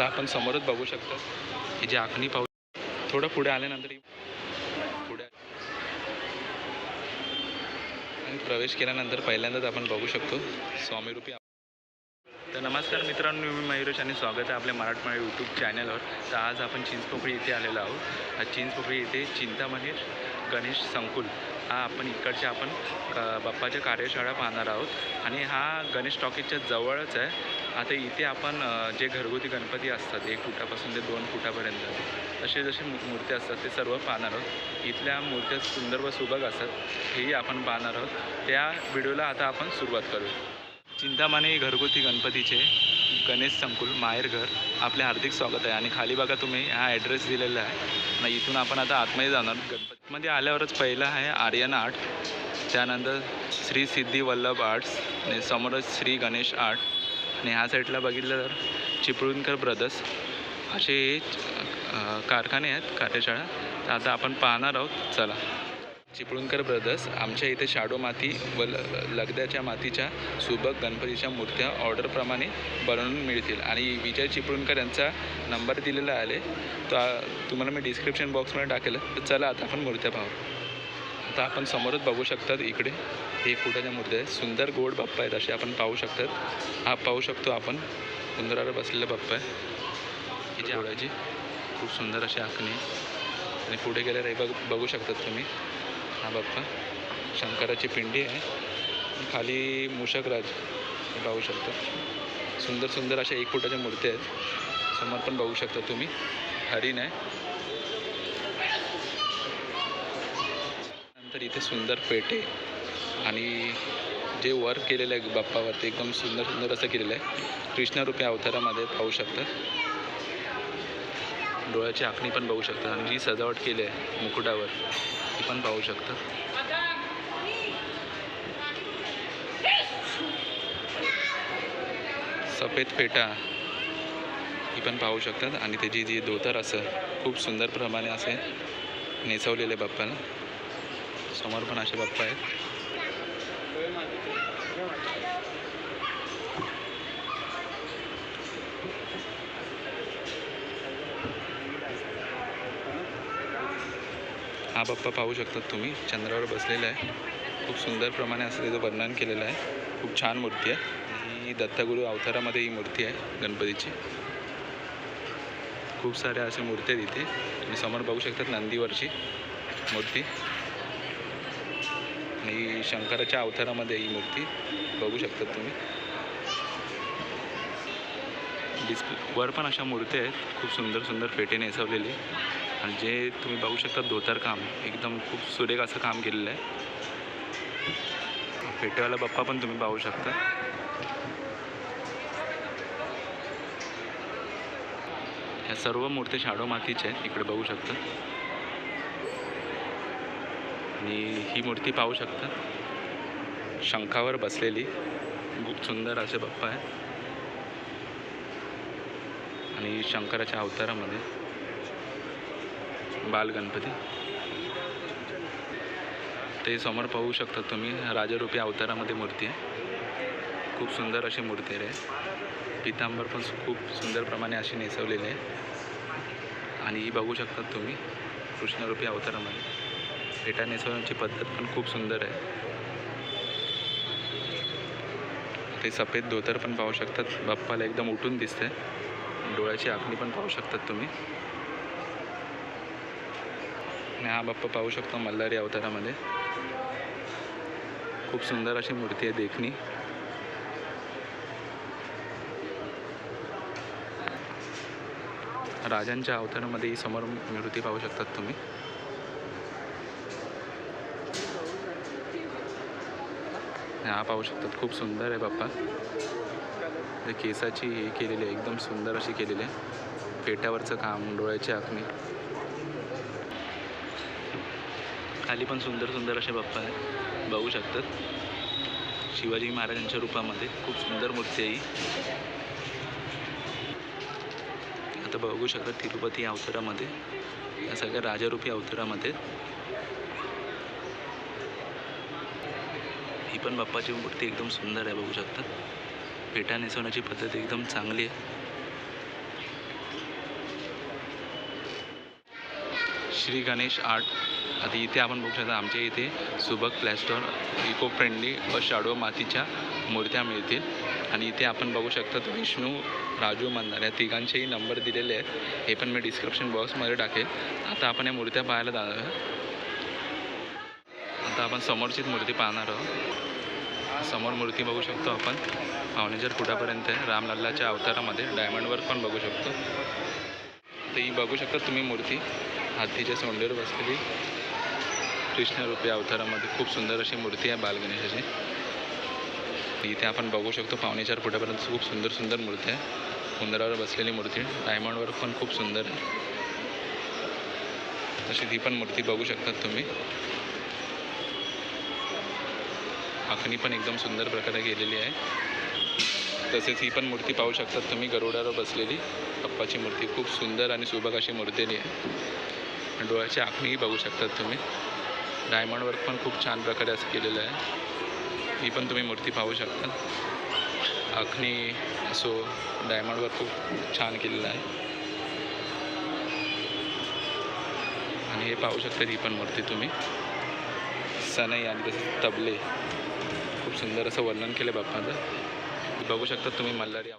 आता आपण समोरच बघू शकतो की जे आखणी पाऊस थोडं पुढे आल्यानंतर पुढे प्रवेश केल्यानंतर पहिल्यांदाच आपण बघू शकतो स्वामीरूपी तर नमस्कार मित्रांनो मी मयुरेश आणि स्वागत आहे आपल्या मराठमोळी यूट्यूब चॅनलवर तर आज आपण चिंचपोकळी इथे आलेलो आहोत. आज चिंचपोकळी इथे चिंतामणी गणेश संकुल हा आपण इकडच्या आपण बाप्पाच्या कार्यशाळा पाहणार आहोत. आणि हा गणेश टॉकीजच्या जवळच आहे. आता इथे आपण जे घरगुती गणपती असतात एक फुटापासून ते दोन फुटापर्यंत असे जसे मू- मूर्ती असतात ते सर्व पाहणार आहोत. इथल्या मूर्त्या सुंदर व सुबक असतात हेही आपण पाहणार आहोत. त्या व्हिडिओला आता आपण सुरुवात करू चिंतामणी घरगुती गणपतीचे गणेश संकुल माहेरघर आपले हार्दिक स्वागत आहे. आणि खाली बघा तुम्ही हा ॲड्रेस दिलेला आहे. आणि इथून आपण आता आतमध्ये जाणार गणपतीमध्ये आल्यावरच पहिलं आहे आर्यन आर्ट. त्यानंतर श्री सिद्धी वल्लभ आर्ट्स. आणि समोरच श्री गणेश आर्ट. आणि ह्या साईडला बघितलं तर चिपळूणकर ब्रदर्स असे कारखाने आहेत कार्यशाळा. तर आता आपण पाहणार आहोत. चला. चिपळूणकर ब्रदर्स आमच्या इथे शाडो माती व ल लगद्याच्या मातीच्या सुबक गणपतीच्या मूर्त्या ऑर्डरप्रमाणे बनवून मिळतील. आणि विजय चिपळूणकर यांचा नंबर दिलेला आले. तर तुम्हाला मी डिस्क्रिप्शन बॉक्समध्ये टाकेल. तर चला आता आपण मूर्त्या पाहू. आता आपण समोरच बघू शकतात इकडे. एक फुटाच्या मूर्त्या आहेत? सुंदर गोड बाप्पा आहेत असे आपण पाहू शकतात. हा पाहू शकतो आपण. उंदरावर बसलेला बाप्पा आहे हिची आवडायची खूप सुंदर अशी आखणी आणि पुढे गेल्यावर हे बघ बघू शकतात तुम्ही. हा बाप्पा. शंकराची पिंडी आहे. खाली मूषकराज. हे पाहू शकता सुंदर सुंदर अशा एक फुटाच्या मूर्त्या आहेत. समोर पण बघू शकता तुम्ही. हरिण आहे. तर इथे सुंदर पेटे आणि जे वर्क केलेलं आहे बाप्पावरती एकदम सुंदर सुंदर असं केलेलं आहे. कृष्णरूपी अवतारामध्ये पाहू शकता. डोळ्याची आखणी पण बघू शकता आणि जी सजावट केली आहे मुकुटावर ती पण पाहू शकता. सफेद फेटा ही पण पाहू शकतात. आणि त्याची जी धोतर असं खूप सुंदर प्रमाणे असे नेसवलेले बाप्पाला. समोर पण असे बाप्पा आहेत. हा बाप्पा पाहू शकतात तुम्ही. चंद्रावर बसलेला आहे. खूप सुंदर प्रमाणे असं त्याचं वर्णन केलेलं आहे. खूप छान मूर्ती आहे. ही दत्तगुरू अवतारामध्ये ही मूर्ती आहे गणपतीची. खूप साऱ्या अशा मूर्त्या आहेत तुम्ही समोर बघू शकतात नंदीवरची मूर्ती. आणि शंकराच्या अवतारामध्ये ही मूर्ती बघू शकतात तुम्ही. डिस्प्ले वर पण अशा मूर्त्या आहेत खूप सुंदर सुंदर फेटे नेसवलेली आणि जे तुम्ही बघू शकता धोतर काम एकदम खूप सुरेख असं काम केलेलं आहे. फेटेवाला बाप्पा पण तुम्ही पाहू शकता. ह्या सर्व मूर्ती शाडो मातीच्या आहेत इकडे बघू शकता. आणि ही मूर्ती पाहू शकता. शंखावर बसलेली खूप सुंदर असे बाप्पा आहे आणि शंकराच्या अवतारामध्ये बाल गणपती. ते समोर पाहू शकता तुम्ही राजरूपी अवतारामध्ये मूर्ती आहे. खूप सुंदर अशी मूर्ती आहे. पितांबर पण खूप सुंदर प्रमाणे अशी नेसवलेली आहे. आणि ही बघू शकता तुम्ही कृष्णरूपी अवतारामध्ये. पेटा नेसवण्याची पद्धत पण खूप सुंदर आहे. ते सफेद धोतर पण पाहू शकतात. बाप्पाला एकदम उठून दिसते डोळ्याची आखणी पण पाहू शकतात तुम्ही. आणि हा बाप्पा पाहू शकतो मल्हारी अवतारामध्ये. खूप सुंदर अशी मूर्ती आहे देखणी. राजांच्या अवतारामध्ये ही समोर मूर्ती पाहू शकतात तुम्ही. हा पाहू शकतात. खूप सुंदर आहे बाप्पा. केसाची हे केलेली आहे. एकदम सुंदर अशी केलेली आहे. फेट्यावरचं काम डोळ्याची आखणी. खाली पण सुंदर सुंदर असे बाप्पा आहे. बघू शकतात. शिवाजी महाराजांच्या रूपामध्ये खूप सुंदर मूर्ती आहे ही. आता बघू शकता तिरुपती अवतारामध्ये. या सगळ्या राजारूपी अवतारामध्ये. पण बाप्पाची मूर्ती एकदम सुंदर आहे बघू शकता. पेटा नेसवण्याची पद्धत एकदम चांगली आहे. श्री गणेश आर्ट. आता इथे आपण बघू शकता आमच्या इथे सुबक प्लॅस्टर इको फ्रेंडली व शाडो मातीच्या मूर्त्या मिळतील. आणि इथे आपण बघू शकतात विष्णू राजू मंदार या तिघांचेही नंबर दिलेले आहेत. हे पण मी डिस्क्रिप्शन बॉक्समध्ये टाकेल. आता आपण या मूर्त्या पाहायला जाणार आता आपण समोरचीच मूर्ती पाहणार आहोत. समोर मूर्ती बघू शकतो आपण. पावणेजर फुटापर्यंत आहे रामलल्लाच्या अवतारामध्ये डायमंडवर पण बघू शकतो. तर ही बघू शकता तुम्ही मूर्ती. हातीच्या सोंडेवर बसलेली कृष्णरूपी अवतारामध्ये. खूप सुंदर अशी मूर्ती आहे बालगणेशाची इथे आपण बघू शकतो पावणेचार फुटापर्यंत खूप सुंदर सुंदर मूर्ती आहे. उंदरावर बसलेली मूर्ती. डायमंडवर पण खूप सुंदर आहे. तशी ती पण मूर्ती बघू शकतात तुम्ही. आखणी पण एकदम सुंदर प्रकारे केलेली आहे. तसेच ही पण मूर्ती पाहू शकतात तुम्ही गरुडावर बसलेली पप्पाची मूर्ती. खूप सुंदर आणि सुबक अशी मूर्तीली आहे. डोळ्याची आखणीही बघू शकतात तुम्ही. डायमंड वर्क पण खूप छान प्रकारे असं केलेलं आहे. ही पण तुम्ही मूर्ती पाहू शकता. आखणी असो डायमंड वर्क खूप छान केलेलं आहे. आणि हे पाहू शकता ही पण मूर्ती तुम्ही. सनई आणि तसेच तबले. खूप सुंदर असं वर्णन केलं बाप्पाचं. बघू शकता तुम्ही मल्हारी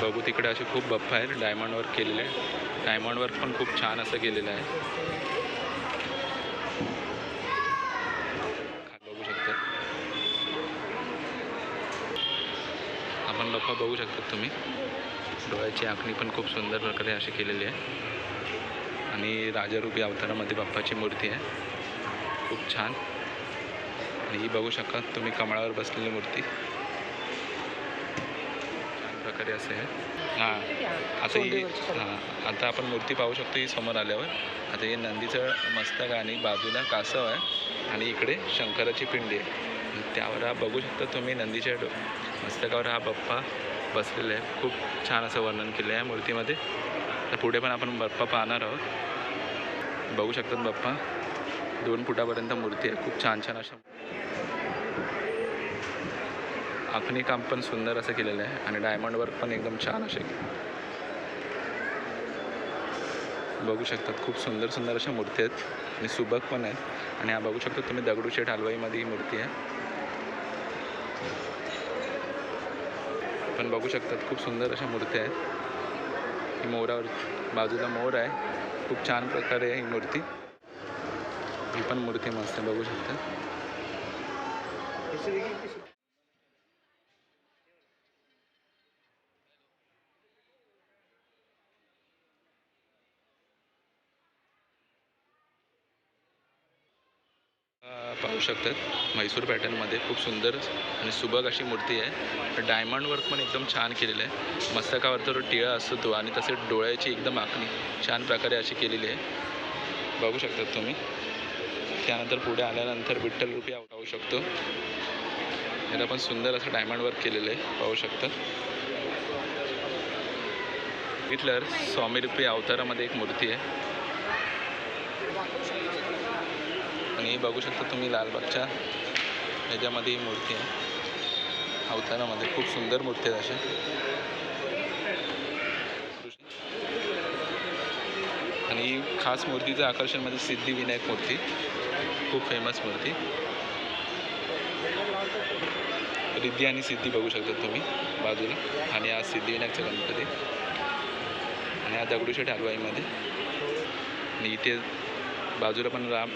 बघू तिकडे असे खूप बप्पा आहेत डायमंड वर्क केलेले डायमंड वर्क पण खूप छान असं केलेलं आहे. बघू शकता. आपण बप्पा बघू शकता तुम्ही. डोळ्याची आखणी पण खूप सुंदर प्रकारे अशी केलेली आहे. आणि राजारूपी अवतारामध्ये बाप्पाची मूर्ती आहे. खूप छान. आणि ही बघू शकता तुम्ही कमळावर बसलेली मूर्ती. छान प्रकारे असे आहे. हां आता ही हां आता आपण मूर्ती पाहू शकतो ही समोर आल्यावर. आता हे नंदीचं मस्तक आणि बाजूला कासव आहे. आणि इकडे शंकराची पिंडी आहे. त्यावर हा बघू शकता तुम्ही नंदीच्या डो मस्तकावर हा बाप्पा बसलेला आहे. खूप छान असं वर्णन केलं आहे मूर्तीमध्ये. तर पुढे पण आपण बाप्पा पाहणार आहोत. बघू शकतात बाप्पा. दोन फुटापर्यंत मूर्ती आहे. खूप छान छान अशा. आखणी काम पण सुंदर असं केलेलं आहे आणि डायमंड वर्क पण एकदम छान असे. बघू शकतात खूप सुंदर सुंदर अशा मूर्ती आहेत आणि सुबक पण आहेत. आणि हा बघू शकता तुम्ही दगडूशेठ हलवाईमध्ये ही मूर्ती आहे. पण बघू शकतात खूप सुंदर अशा मूर्ती आहेत. ही मोरावर बाजूला मोर आहे. खूप छान प्रकारे आहे ही मूर्ती. ही पण मूर्ती मस्त बघू शकता. पाहू शकतात. म्हैसूर पॅटर्नमध्ये खूप सुंदर आणि सुबक अशी मूर्ती आहे. डायमंड वर्क पण एकदम छान केलेलं आहे. मस्तकावर तर टिळा असतो तो आणि तसेच डोळ्याची एकदम आखणी छान प्रकारे अशी केलेली आहे. बघू शकतात तुम्ही. त्यानंतर पुढे आल्यानंतर विठ्ठल रुपी पाहू शकतो. याला पण सुंदर असं डायमंड वर्क केलेलं आहे. पाहू शकतं. हिटलर स्वामी रूपी अवतारामध्ये एक मूर्ती आहे. आणि बघू शकता तुम्ही लालबागच्या ह्याच्यामध्ये ही मूर्ती आहे. अवतारामध्ये खूप सुंदर मूर्ती आहे अशा. आणि खास मूर्तीचं आकर्षण म्हणजे सिद्धिविनायक मूर्ती. खूप फेमस मूर्ती. रिद्धी आणि सिद्धी बघू शकता तुम्ही बाजूला. आणि आज सिद्धिविनायकचा गणपती. आणि हा दगडूशेठ हलवाईमध्ये. आणि इथे बाजूला पण राम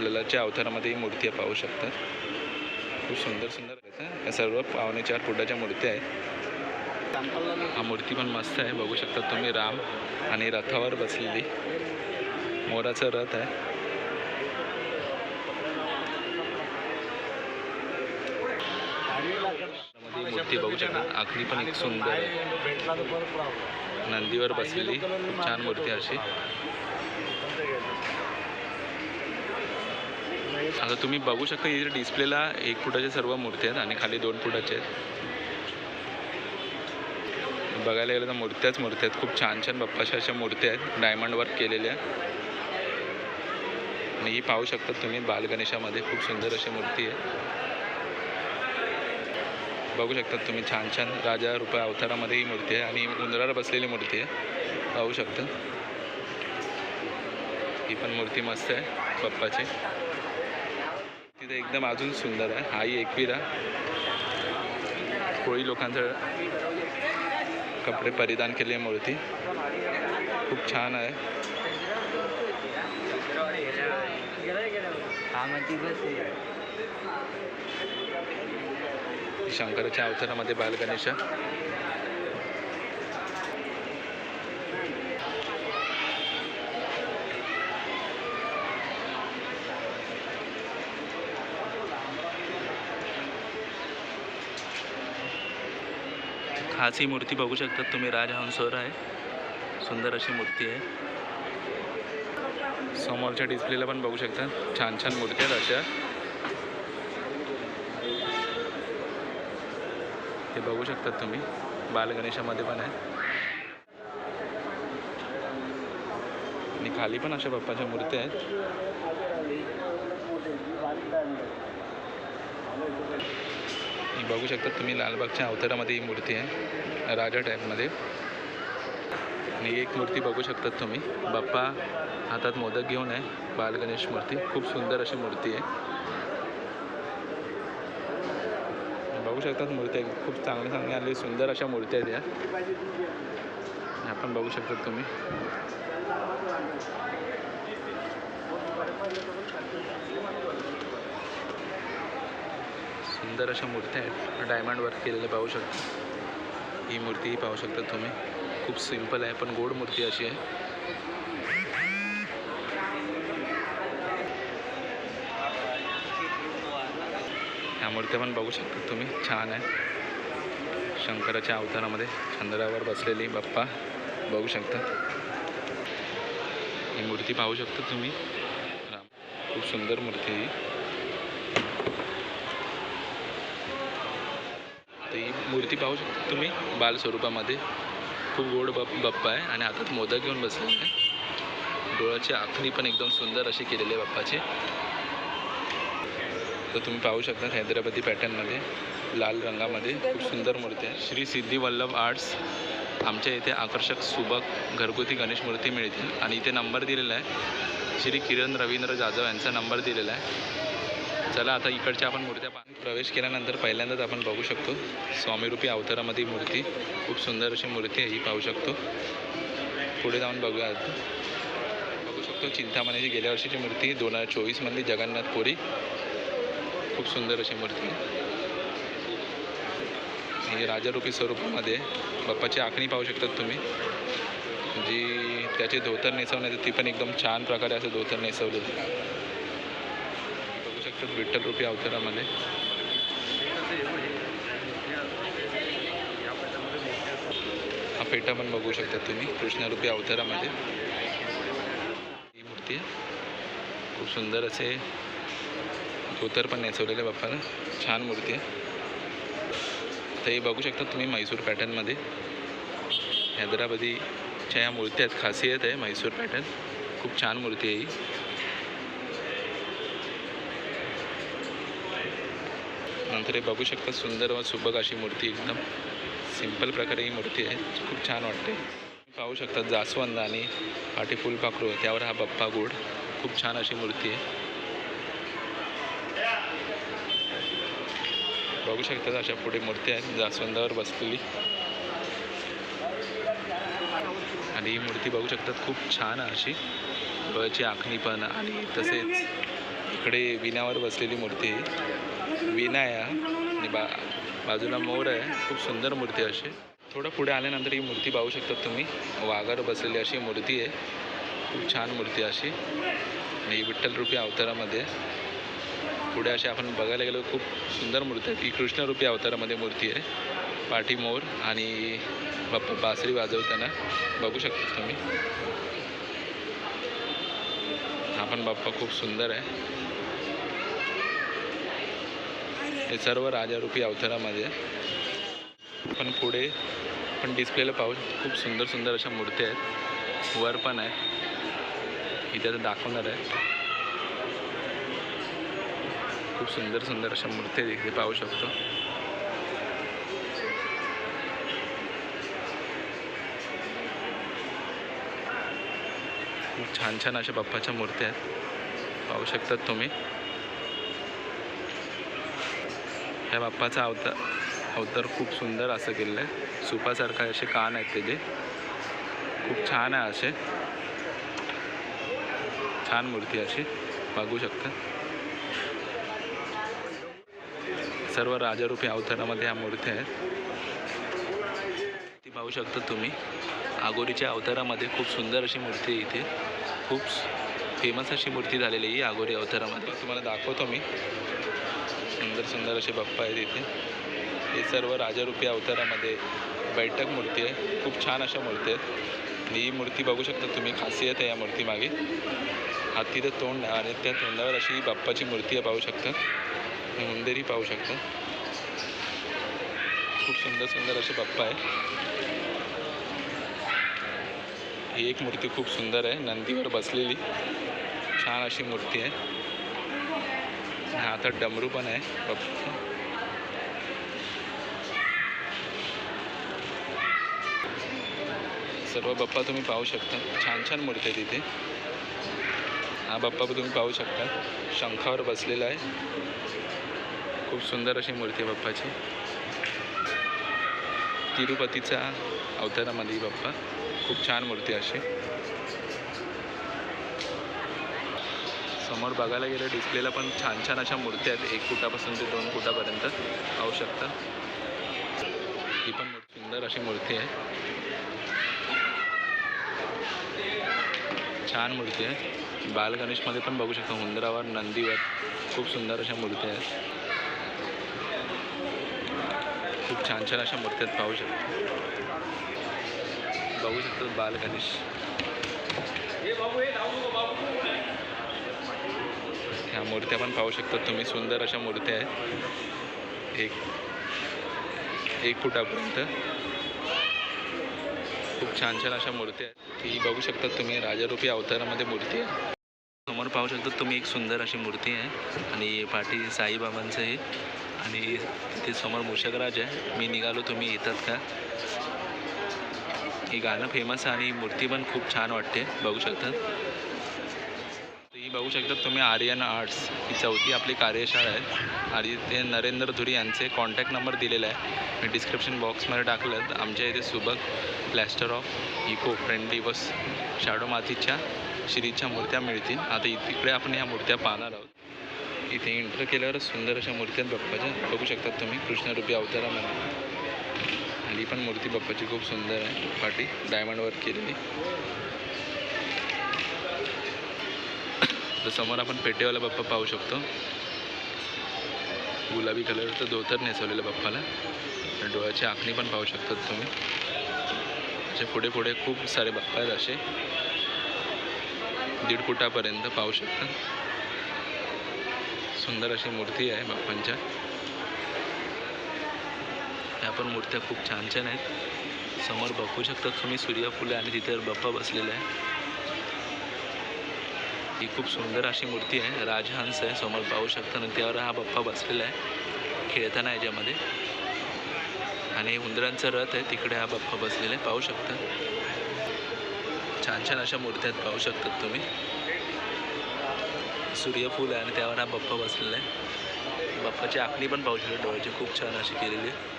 ललाच्या अवतारामध्ये ही मूर्ती पाहू शकतात खूप सुंदर सुंदर आहेत या सर्व पावणे चार फुटाच्या मूर्त्या आहेत हा मूर्ती पण मस्त आहे. बघू शकता तुम्ही राम आणि रथावर बसलेली. मोराचा रथ आहे. मूर्ती बघू शकता. आखणी पण एक सुंदर आहे. नंदीवर बसलेली. खूप छान मूर्ती अशी. आता तुम्ही बघू शकता इथे डिस्प्लेला एक फुटाच्या सर्व मूर्ती आहेत आणि खाली दोन फुटाचे आहेत. बघायला गेलं तर मूर्त्याच मूर्त्या आहेत. खूप छान छान बाप्पाच्या अशा मूर्त्या आहेत. डायमंड वर्क केलेल्या आणि ही पाहू शकता तुम्ही बालगणेशामध्ये खूप सुंदर अशी मूर्ती आहे. बघू शकता तुम्ही छान छान राजा रुपये अवतारामध्ये ही मूर्ती आहे आणि उंदरावर बसलेली मूर्ती आहे. पाहू शकता. ही पण मूर्ती मस्त आहे बाप्पाची. तिथे एकदम अजून सुंदर आहे. हाही एकविरा. कोळी लोकांचं कपडे परिधान केले मूर्ती. खूप छान आहे. शंकराच्या अवतारामध्ये बालगणेशा खास ही मूर्ती बघू शकता तुम्ही. राजहंसवर आहे. सुंदर अशी मूर्ती आहे. समोरच्या डिस्प्लेला पण बघू शकता. छान छान मूर्ती आहेत अशा. ते बघू शकतात तुम्ही. बालगणेशामध्ये पण आहे. आणि खाली पण अशा बाप्पाच्या मूर्त्या आहेत. बघू शकता तुम्ही लालबागच्या अवतारामध्ये ही मूर्ती आहे राजा टाईपमध्ये आणि एक मूर्ती बघू शकतात तुम्ही बाप्पा हातात मोदक घेऊन आहे बालगणेश मूर्ती खूप सुंदर अशी मूर्ती आहे. बघू शकतात मूर्ती खूप चांगल्या चांगल्या आले सुंदर अशा मूर्त्या आहेत या. आपण बघू शकतात तुम्ही. सुंदर अशा मूर्त्या आहेत. डायमंड वर्क केलेल्या पाहू शकता. ही मूर्तीही पाहू शकता तुम्ही. खूप सिंपल आहे पण गोड मूर्ती अशी आहे. ह्या मूर्त्या पण बघू शकता तुम्ही. छान आहे. शंकराच्या अवतारामध्ये चंद्रावर बसलेली बाप्पा बघू शकता. ही मूर्ती पाहू शकता तुम्ही. खूप सुंदर मूर्ती आहे ही तर ही मूर्ती पाहू शकता. तुम्ही बाल स्वरूपामध्ये खूप गोड बप बाप्पा आहे आणि हातात मोदक घेऊन बसलेला आहे. डोळ्याची आखणी पण एकदम सुंदर अशी केलेली आहे बाप्पाची. तर तुम्ही पाहू शकता हैदराबादी पॅटर्नमध्ये लाल रंगामध्ये खूप सुंदर मूर्ती आहे. श्री सिद्धी वल्लभ आर्ट्स आमच्या इथे आकर्षक सुबक घरगुती गणेश मूर्ती मिळतील. आणि इथे नंबर दिलेला आहे. श्री किरण रवींद्र जाधव यांचा नंबर दिलेला आहे. चला आता इकडच्या आपण मूर्त्या पा प्रवेश केल्यानंतर पहिल्यांदाच आपण बघू शकतो स्वामीरूपी अवतारामध्ये मूर्ती. खूप सुंदर अशी मूर्ती आहे ही पाहू शकतो. पुढे जाऊन बघूया. बघू शकतो चिंतामणीची गेल्या वर्षीची मूर्ती दोन हजार चोवीसमधली जगन्नाथ पुरी. खूप सुंदर अशी मूर्ती ही राजारूपी स्वरूपामध्ये बाप्पाची आखणी पाहू शकतात तुम्ही. जी त्याचे धोतर नेसवण्याचं ती पण एकदम छान प्रकारे असं धोतर नेसवलं शकतात विठ्ठलरूपी अवतारामध्ये. हा पेटा पण बघू शकता तुम्ही कृष्णरूपी अवतारामध्ये. ही मूर्ती आहे. खूप सुंदर असे धोतर पण नेसवलेले बाप्पाला छान मूर्ती आहे. तर हे बघू शकता तुम्ही म्हैसूर पॅटर्नमध्ये. हैदराबादीच्या ह्या मूर्त्या आहेत खासियत आहे म्हैसूर पॅटर्न. खूप छान मूर्ती आहे ही. नंतर हे बघू शकता सुंदर व सुबक अशी मूर्ती एकदम सिंपल प्रकारे ही मूर्ती आहे. खूप छान वाटते. पाहू शकता जास्वंद आणि पाठी फुलपाखरू त्यावर हा बप्पा गोड. खूप छान अशी मूर्ती आहे. बघू शकता अशा पुढे मूर्ती आहेत जास्वंदावर बसलेली. आणि ही मूर्ती बघू शकतात खूप छान अशी. डोळ्याची आखणी पण आणि तसेच इकडे विण्यावर बसलेली मूर्ती विनाया आहे आणि बा बाजूला मोर आहे. खूप सुंदर मूर्ती अशी. थोडं पुढे आल्यानंतर ही मूर्ती पाहू शकतात तुम्ही. वाघावर बसलेली अशी मूर्ती आहे. खूप छान मूर्ती अशी. आणि विठ्ठलरूपी विठ्ठल अवतारामध्ये. पुढे असे आपण बघायला गेलो खूप सुंदर मूर्ती आहे. ही कृष्णरूपी अवतारामध्ये मूर्ती आहे. पाठी मोर आणि बाप्पा बासरी वाजवताना बघू शकता तुम्ही. आपण बाप्पा खूप सुंदर आहे. हे सर्व राजारूपी अवतारामध्ये पण पुढे पण डिस्प्लेला पाहू खूप सुंदर सुंदर अशा मूर्ती आहेत. वर पण आहे इथे तर दाखवणार आहे खूप सुंदर सुंदर अशा मूर्ती इथे पाहू शकतो. खूप छान छान अशा बाप्पाच्या मूर्ती आहेत. पाहू शकतात तुम्ही. मोठ्या बाप्पाचा अवतार अवतार खूप सुंदर असं केलेलं आहे. सुपासारखा असे कान आहेत त्याचे. खूप छान आहे असे. छान मूर्ती अशी. बघू शकता. सर्व राजारूपी अवतारामध्ये ह्या मूर्ती आहेत. ती पाहू शकता तुम्ही. आगोरीच्या अवतारामध्ये खूप सुंदर अशी मूर्ती आहे इथे. खूप फेमस अशी मूर्ती झालेली आहे ही आगोरी अवतारामध्ये. तुम्हाला दाखवतो मी. सुंदर सुंदर असे बाप्पा आहेत इथे. हे सर्व राजारूपी अवतारामध्ये बैठक मूर्ती आहे. खूप छान अशा मूर्ती आहेत. ही मूर्ती बघू शकता तुम्ही खासियत आहे या मूर्तीमागे. हातीचं तोंड आणि त्या तोंडावर अशी बाप्पाची मूर्ती पाहू शकता. मुंदेरी पाहू शकता. खूप सुंदर सुंदर असे बाप्पा आहे ही एक मूर्ती खूप सुंदर आहे. नंदीवर बसलेली. छान अशी मूर्ती आहे. हा। आता डमरू पण आहे बाप्पा सर्व बाप्पा तुम्ही पाहू शकता। छान छान मूर्ती आहे तिथे हा बाप्पा पण तुम्ही पाहू शकता। शंखावर बसलेला आहे। खूप सुंदर अशी मूर्ती आहे बाप्पाची। तिरुपतीचा अवतारामध्ये बप्पा। बाप्पा खूप छान मूर्ती अशी। समोर बघायला गेलं डिस्प्लेला पण छान छान अशा मूर्त्या आहेत. एक फुटापासून ते दोन फुटापर्यंत पाहू शकता ही पण सुंदर अशी मूर्ती आहे. छान मूर्ती आहे. बाल गणेशमध्ये पण बघू शकता हुंदरावर नंदीवर खूप सुंदर अशा मूर्ती आहेत. खूप छान छान अशा मूर्ती आहेत पाहू शकता. बघू शकतो बाल गणेश. ह्या मूर्त्या पण पाहू शकता. तुम्ही सुंदर अशा मूर्त्या आहेत. एक एक फुटापर्यंत. खूप छान छान अशा मूर्त्या आहेत. ती बघू शकता तुम्ही. राजारूपी अवतारामध्ये मूर्ती आहे. समोर पाहू शकता तुम्ही एक सुंदर अशी मूर्ती आहे. आणि पाठी साईबाबांचं आहे आणि तिथे समोर मूषकराज आहे. मी निघालो तुम्ही येतात का? हे गाणं फेमस आहे आणि मूर्ती पण खूप छान वाटते. बघू शकतात बघू शकता तुम्ही आर्यन आर्ट्स ही चौथी आपली कार्यशाळा आहे. आणि ते नरेंद्र धुरी यांचे कॉन्टॅक्ट नंबर दिलेला आहे. मी डिस्क्रिप्शन बॉक्समध्ये टाकलं. आमच्या इथे सुबक प्लॅस्टर ऑफ इको फ्रेंडली व शॅडो मातीच्या श्रीच्या मूर्त्या मिळतील. आता इकडे आपण ह्या मूर्त्या पाहणार आहोत. इथे एंटर केल्यावर सुंदर अशा मूर्त्या आहेत बाप्पाच्या बघू शकतात तुम्ही. कृष्णरूपी अवतारामध्ये आणि ही पण मूर्ती बाप्पाची खूप सुंदर आहे. पाठी डायमंड वर्क केलेली. तर समोर आपण पेटेवाला बाप्पा पाहू शकतो. गुलाबी कलरचं धोतर नेसवलेलं बाप्पाला. आणि डोळ्याची आखणी पण पाहू शकतात तुम्ही. असे पुढे पुढे खूप सारे बाप्पा आहेत असे. दीड फुटापर्यंत पाहू शकता. सुंदर अशी मूर्ती आहे बाप्पांच्या. ह्या पण मूर्त्या खूप छान छान आहेत. समोर बघू शकतात तुम्ही सूर्यफुले आणि तिथे बाप्पा बसलेला आहे ही खूप सुंदर अशी मूर्ती आहे. राजहंस आहे समोर पाहू शकता आणि त्यावर हा बाप्पा बसलेला आहे. खेळताना याच्यामध्ये. आणि उंदरांचं रथ आहे तिकडे हा बाप्पा बसलेला आहे पाहू शकता. छान छान अशा मूर्त्या आहेत पाहू शकतात तुम्ही. सूर्यफूल आहे आणि त्यावर हा बाप्पा बसलेला आहे. बाप्पाची आखणी पण पाहू शकता डोळ्याची खूप छान अशी केलेली आहे.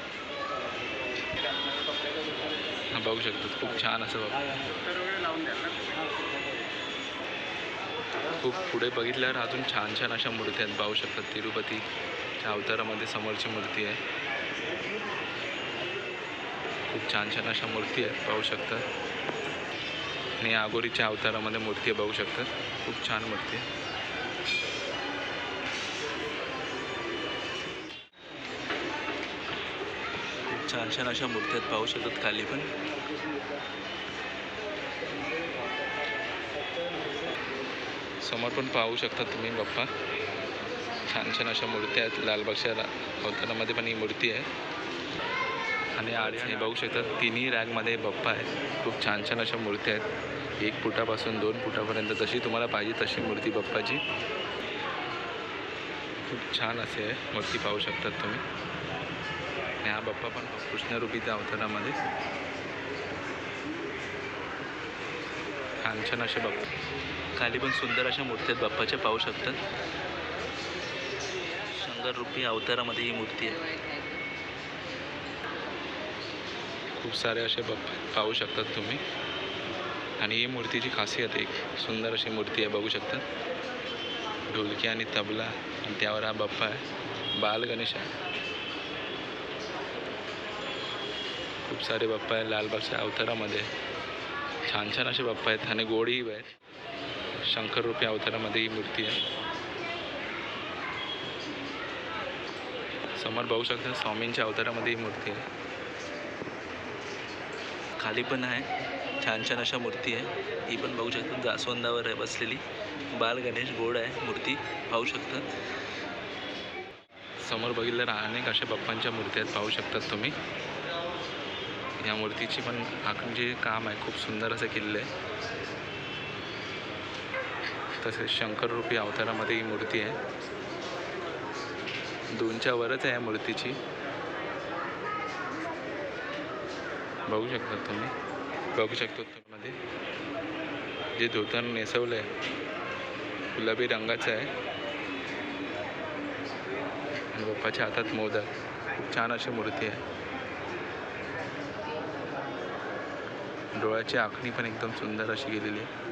हा बघू शकतात खूप छान असं बाप्पा. खूप पुढे बघितल्यावर अजून छान छान अशा मूर्ती आहेत. पाहू शकतात तिरुपतीच्या अवतारामध्ये समोरची मूर्ती आहे. खूप छान छान अशा मूर्ती आहेत पाहू शकतात आणि आगोरीच्या अवतारामध्ये मूर्ती आहे बघू शकतात खूप छान मूर्ती आहे. खूप छान छान अशा मूर्त्यात आहेत पाहू शकतात खाली पण. समोर पण पाहू शकता तुम्ही बाप्पा छान छान अशा मूर्त्या आहेत. लालबागच्या अवतारामध्ये पण ही मूर्ती आहे. आणि आर्य हे बघू शकता तिन्ही रॅकमध्ये बाप्पा आहेत. खूप छान छान अशा मूर्त्या आहेत. एक फुटापासून दोन फुटापर्यंत जशी तुम्हाला पाहिजे तशी मूर्ती बाप्पाची खूप छान असे आहे मूर्ती पाहू शकतात तुम्ही. आणि हा बाप्पा पण कृष्णरूपी त्या अवतारामध्ये छान छान असे बाप्पा खाली पण सुंदर अशा मूर्ती आहेत बाप्पाच्या पाहू शकतात शंकर रूपी अवतारामध्ये ही मूर्ती आहे. खूप सारे असे बाप्पा पाहू शकतात तुम्ही. आणि ही मूर्तीची खासियत एक सुंदर अशी मूर्ती आहे बघू शकता. ढोलकी आणि तबला आणि त्यावर हा बाप्पा आहे बाल गणेश. आहे खूप सारे बाप्पा आहे लालबागच्या अवतारामध्ये. छान छान असे बाप्पा आहेत आणि गोडही आहेत. शंकर रूपी अवतारामध्ये ही मूर्ती आहे. समोर बघू शकता स्वामींच्या अवतारामध्ये ही मूर्ती आहे. खाली पण आहे. छान छान अशा मूर्ती आहे. ही पण बघू शकता जास्वंदावर आहे बसलेली. बाल गणेश गोड आहे मूर्ती. पाहू शकता. समोर बघितलं अनेक अशा बाप्पांच्या मूर्ती आहेत. पाहू शकतात तुम्ही. या मूर्तीची पण आखून जे काम आहे. खूप सुंदर असं केलेलं आहे. तसेच शंकररूपी अवतारामध्ये ही मूर्ती आहे. दोनच्या वरच आहे या मूर्तीची. बघू शकता तुम्ही? बघू शकतो मध्ये जे धोतर नेसवलं आहे गुलाबी रंगाचं आहे. आणि बाप्पाच्या हातात मोदक. खूप छान अशी मूर्ती आहे. डोळ्याची आखणी पण एकदम सुंदर अशी गेलेली आहे.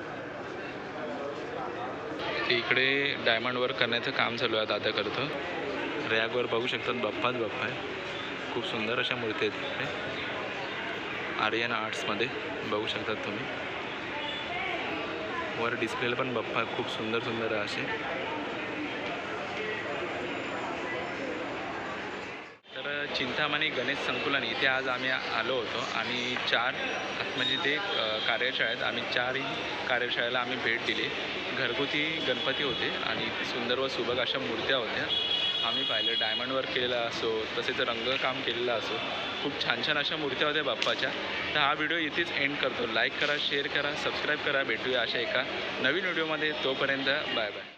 इकडे डायमंड वर्क करण्याचं काम चालू आहे दादा करतो. रॅकवर बघू शकतात बाप्पाच बाप्पा आहे. खूप सुंदर अशा मूर्ती आहेत इकडे. आर्यन आर्ट्समध्ये बघू शकतात तुम्ही. वर डिस्प्लेला पण बाप्पा आहे, खूप सुंदर सुंदर आहे असे तर चिंतामणी गणेश संकुलन इथे आज आम्ही आलो होतो. आम्ही चार म्हणजे ते कार्यशाळेत आहेत आम्ही चारही कार्यशाळेला आम्ही भेट दिली. घरगुती गणपती होते आणि सुंदर व सुबक अशा मूर्त्या होत्या. आम्ही पाहिलं डायमंड वर्क केलेला असो तसेच रंगकाम केलेलं असो खूप छान छान अशा मूर्त्या होत्या बाप्पाच्या. तर हा व्हिडिओ इथेच एंड करतो. लाईक करा शेअर करा सबस्क्राईब करा भेटूया अशा एका नवीन व्हिडिओमध्ये. तोपर्यंत बाय बाय